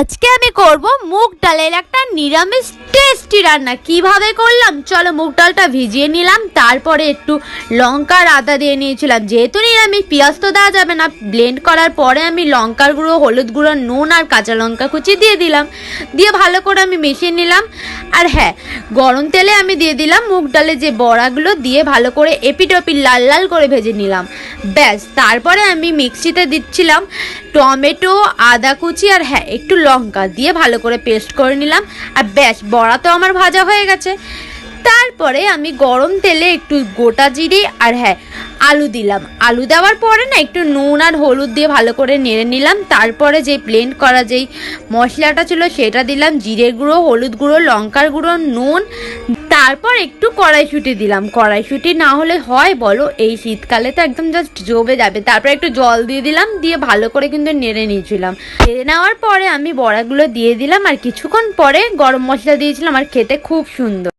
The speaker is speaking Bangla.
আজকে আমি করব মুগ ডালের একটা নিরামিষ টেস্টি রান্না। কীভাবে করলাম? চলো মুগ ডালটা ভিজিয়ে নিলাম, তারপরে একটু লঙ্কার আদা দিয়ে নিয়েছিলাম। যেহেতু নিরামিষ, পেঁয়াজ তো দেওয়া যাবে না। ব্লেন্ড করার পরে আমি লঙ্কার গুঁড়ো, হলুদ গুঁড়ো, নুন আর কাঁচা লঙ্কা কুচি দিয়ে দিলাম। দিয়ে ভালো করে আমি মিশিয়ে নিলাম। আর হ্যাঁ গরম তেলে আমি দিয়ে দিলাম মুগ ডালে যে বড়াগুলো, দিয়ে ভালো করে এপিটপি লাল লাল করে ভেজে নিলাম। ব্যাস, তারপরে আমি মিক্সিতে দিচ্ছিলাম টমেটো, আদা কুচি আর হ্যাঁ একটু লঙ্কা দিয়ে ভালো করে পেস্ট করে নিলাম। আর ব্যাস, বড়া তো আমার ভাজা হয়ে গেছে। তারপরে আমি গরম তেলে একটু গোটা জিরে আর হ্যাঁ আলু দিলাম। আলু দেওয়ার পরে না, একটু নুন আর হলুদ দিয়ে ভালো করে নেড়ে নিলাম। তারপরে যে ব্লেন্ড করা যেই মশলাটা ছিল, সেটা দিলাম। জিরে গুঁড়ো, হলুদ গুঁড়ো, লঙ্কার গুঁড়ো, নুন তারপর একটু কড়াইশুঁটি দিলাম। কড়াইশুঁটি না হলে হয় বলো, এই শীতকালে তো একদম জাস্ট জমে যাবে। তারপর একটু জল দিয়ে দিলাম, দিয়ে ভালো করে কিন্তু নেড়ে নিয়েছিলাম। নেড়ে নেওয়ার পরে আমি বড়াগুলো দিয়ে দিলাম আর কিছুক্ষণ পরে গরম মশলা দিয়েছিলাম আর খেতে খুব সুন্দর।